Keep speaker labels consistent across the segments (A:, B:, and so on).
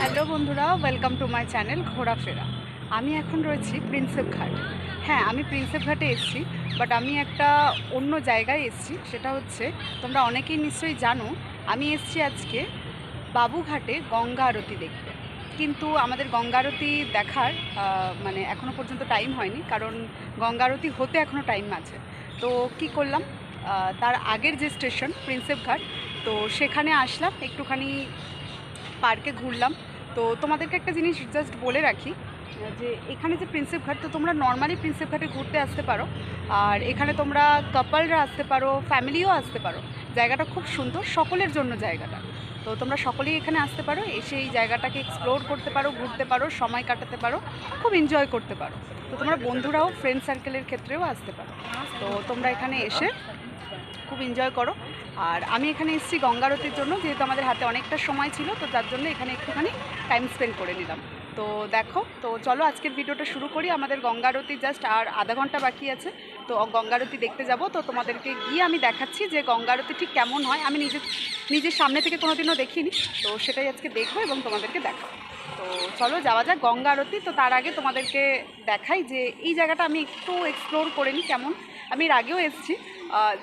A: Hello বন্ধুরা welcome to my channel ঘোরাফেরা। আমি এখন রয়েছি প্রিন্সেপ ঘাট। হ্যাঁ আমি প্রিন্সেপ ঘাটে এসেছি বাট আমি একটা অন্য জায়গায় এসেছি, সেটা হচ্ছে, তোমরা অনেকেই নিশ্চয়ই জানো, আমি এসেছি আজকে বাবুঘাটে গঙ্গা আরতি দেখতে। কিন্তু আমাদের গঙ্গারতি দেখার মানে এখনও পর্যন্ত টাইম হয়নি, কারণ গঙ্গারতি হতে এখনও টাইম আছে। তো কি করলাম? তার আগের যে স্টেশন প্রিন্সেপ ঘাট, তো সেখানে আসলাম, একটুখানি পার্কে ঘুরলাম। তো তোমাদেরকে একটা জিনিস জাস্ট বলে রাখি যে এখানে যে প্রিন্সেপ ঘাট তো তোমরা নর্মালি প্রিন্সেপ ঘাটে ঘুরতে আসতে পারো। আর এখানে তোমরা কাপলরা আসতে পারো ফ্যামিলিও আসতে পারো। জায়গাটা খুব সুন্দর, সকলের জন্য জায়গাটা। তো তোমরা সকলেই এখানে আসতে পারো, এসে এই জায়গাটাকে এক্সপ্লোর করতে পারো, ঘুরতে পারো, সময় কাটাতে পারো, খুব এনজয় করতে পারো। তো তোমরা বন্ধুরাও ফ্রেন্ড সার্কেলের ক্ষেত্রেও আসতে পারো। তো তোমরা এখানে এসে খুব এনজয় করো। আর আমি এখানে এসেছি গঙ্গারতির জন্য, যেহেতু আমাদের হাতে অনেকটা সময় ছিল, তো তার জন্য এখানে একটুখানি টাইম স্পেন্ড করে নিলাম। তো দেখো, তো চলো আজকের ভিডিওটা শুরু করি। আমাদের গঙ্গারতি জাস্ট আর আধা ঘণ্টা বাকি আছে, তো গঙ্গারতি দেখতে যাব। তো তোমাদেরকে গিয়ে আমি দেখাচ্ছি যে গঙ্গারতি ঠিক কেমন হয়। আমি নিজে, নিজের সামনে থেকে কোনোদিনও দেখিনি, তো সেটাই আজকে দেখব এবং তোমাদেরকে দেখাবো। তো চলো যাওয়া যাক গঙ্গা আরতি তো তার আগে তোমাদেরকে দেখাই যে এই জায়গাটা আমি একটু এক্সপ্লোর করে নিই কেমন। আমি এর আগেও এসেছি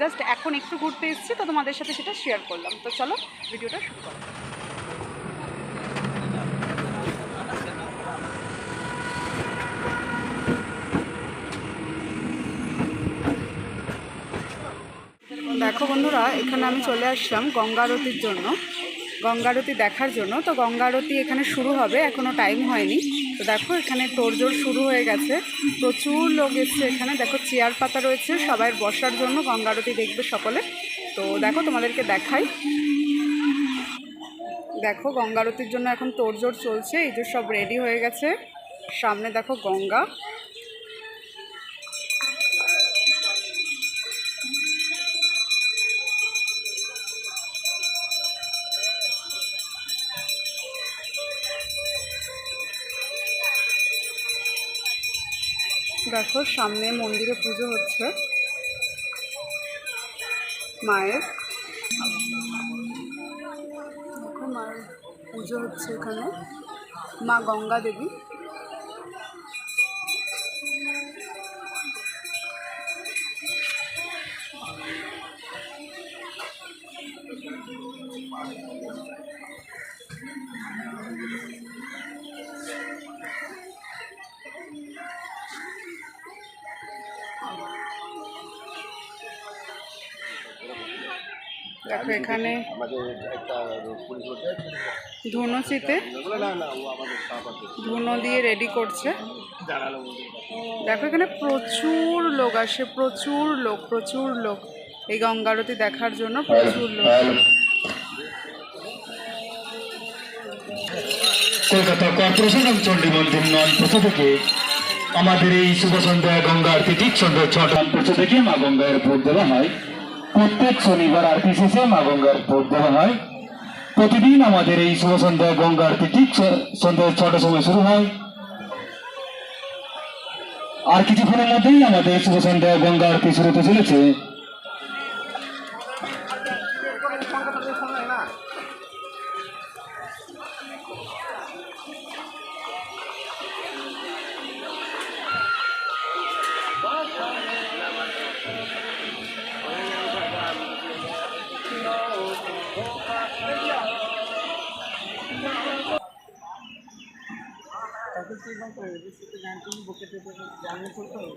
A: জাস্ট এখন একটু ঘুরতে এসেছি, তো তোমাদের সাথে সেটা শেয়ার করলাম। তো চলো ভিডিওটা শুরু করো দেখো বন্ধুরা, এখানে আমি চলে আসলাম গঙ্গা আরতির জন্য। গঙ্গা আরতি দেখার জন্য। তো গঙ্গা আরতি এখানে শুরু হবে এখনও টাইম হয়নি। তো দেখো, এখানে তোড়জোড় শুরু হয়ে গেছে। প্রচুর লোক এসছে এখানে। দেখো, চেয়ার পাতা রয়েছে, সবাই বসার জন্য গঙ্গা আরতি দেখবে সকলে। তো দেখো, তোমাদেরকে দেখাই। দেখো, গঙ্গা আরতির জন্য এখন তোড়জোড় চলছে, এই যে সব রেডি হয়ে গেছে। সামনে দেখো গঙ্গা। দেখো সামনে মন্দিরে পুজো হচ্ছে। মায়ের। দেখো মায়ের পুজো হচ্ছে এখানে। মা গঙ্গা দেবী। দেখো এখানে
B: আমাদের একটা পুলিশ হচ্ছে
A: ধুনুচিতে
B: না না ও আমাদের স্টাফ আছে
A: ধুনো দিয়ে রেডি করছে। দেখো এখানে প্রচুর লোক আসে, প্রচুর লোক প্রচুর লোক। এই গঙ্গারতি দেখার জন্য প্রচুর লোক।
C: কলকাতা কর্পোরেশন এবং চণ্ডী মন্দির নন প্রথা থেকে আমাদের এই শুভ সন্ধ্যা গঙ্গা আরতি ঠিক সন্ধ্যা ছটা প্রথা থেকে মা গঙ্গার ভোট দেওয়া হয়। প্রত্যেক শনিবার আরতি শেষে মা গঙ্গার ভোট দেওয়া হয়। প্রতিদিন আমাদের এই শুভ সন্ধ্যা গঙ্গা আরতি ঠিক সন্ধ্যায় সন্ধ্যা ছটার সময় শুরু হয়। আর কিছুক্ষণের মধ্যেই আমাদের শুভ সন্ধ্যা গঙ্গা আরতি শুরু হতে চলেছে। জানলে করতে হবে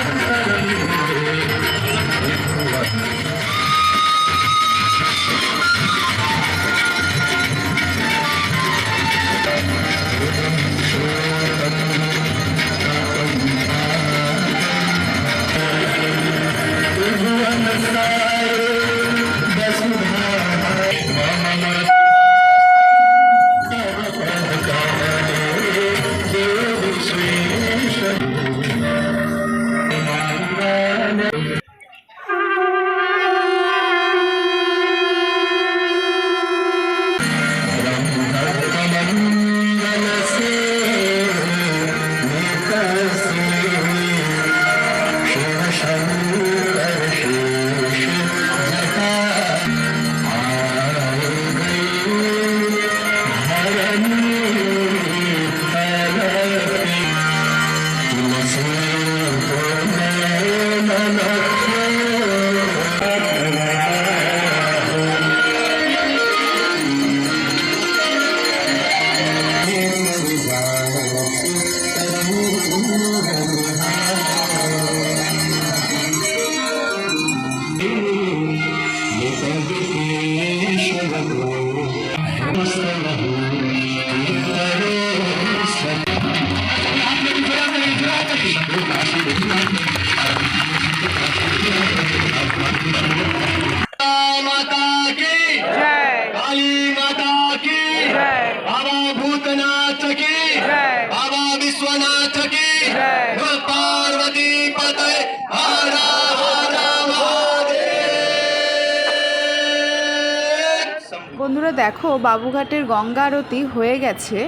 A: দেখো বাবুঘাটের গঙ্গা আরতি হয়ে গেছে।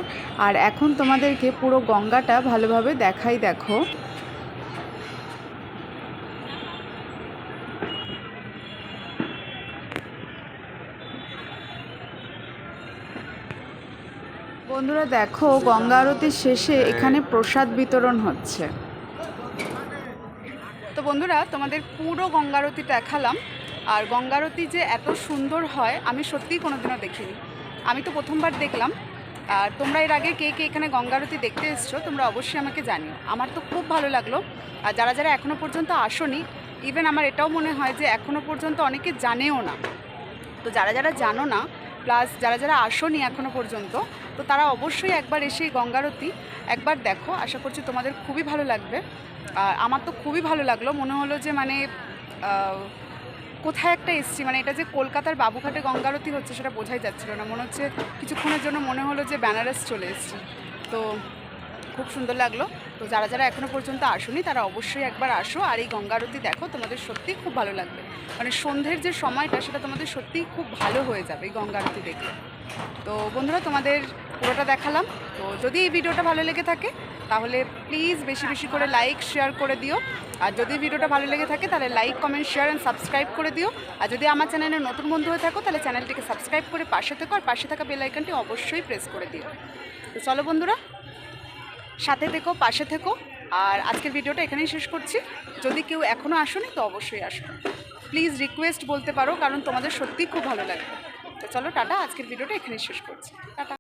A: আর এখন তোমাদেরকে পুরো গঙ্গাটা ভালোভাবে দেখাই দেখো। বন্ধুরা দেখো গঙ্গা আরতির শেষে এখানে প্রসাদ বিতরণ হচ্ছে। তো বন্ধুরা তোমাদের পুরো গঙ্গা আরতি দেখালাম। আর গঙ্গারতি যে এত সুন্দর হয়, আমি সত্যিই কোনোদিনও দেখিনি। আমি তো প্রথমবার দেখলাম। আর তোমরা এর আগে কে কে এখানে গঙ্গা আরতি দেখতে এসছো, তোমরা অবশ্যই আমাকে জানিও। আমার তো খুব ভালো লাগল। আর যারা যারা এখনও পর্যন্ত আসোনি ইভেন আমার এটাও মনে হয় যে এখনও পর্যন্ত অনেকে জানেও না। তো যারা যারা জানো না প্লাস যারা যারা আসোনি এখনও পর্যন্ত, তো তারা অবশ্যই একবার এসে গঙ্গারতি একবার দেখো। আশা করছি তোমাদের খুবই ভালো লাগবে। আর আমার তো খুবই ভালো লাগল। মনে হলো যে মানে কোথায় একটা এসছি? মানে এটা যে কলকাতার বাবুঘাটে গঙ্গারতি হচ্ছে সেটা বোঝাই যাচ্ছিল না। মনে হচ্ছে কিছুক্ষণের জন্য মনে হলো যে বেনারস চলে এসছি। তো খুব সুন্দর লাগল। তো যারা যারা এখনও পর্যন্ত আসুনি, তারা অবশ্যই একবার আসো আর এই গঙ্গারতি দেখো, তোমাদের সত্যিই খুব ভালো লাগবে। মানে সন্ধ্যের যে সময়টা, সেটা তোমাদের সত্যিই খুব ভালো হয়ে যাবে এই গঙ্গারতি দেখলে। তো বন্ধুরা, তোমাদের পুরোটা দেখালাম। তো যদি এই ভিডিওটা ভালো লেগে থাকে, তাহলে প্লিজ বেশি বেশি করে লাইক শেয়ার করে দিও। আর যদি ভিডিওটা ভালো লেগে থাকে, তাহলে like comment share and subscribe করে দিও। আর যদি আমার চ্যানেলে নতুন বন্ধু হয়ে থাকো, তাহলে চ্যানেলটিকে সাবস্ক্রাইব করে পাশে থেকো, আর পাশে থাকা বেল আইকনটি অবশ্যই প্রেস করে দিও। তো চলো বন্ধুরা, সাথে থেকো, পাশে থেকো। আর আজকের ভিডিওটা এখানেই শেষ করছি। যদি কেউ এখনও আসোনি, তো অবশ্যই আসো। প্লিজ রিকোয়েস্ট বলতে পারো, কারণ তোমাদের সত্যিই খুব ভালো লাগবে। তো চলো টাটা আজকের ভিডিওটা এখানেই শেষ করছি। টাটা।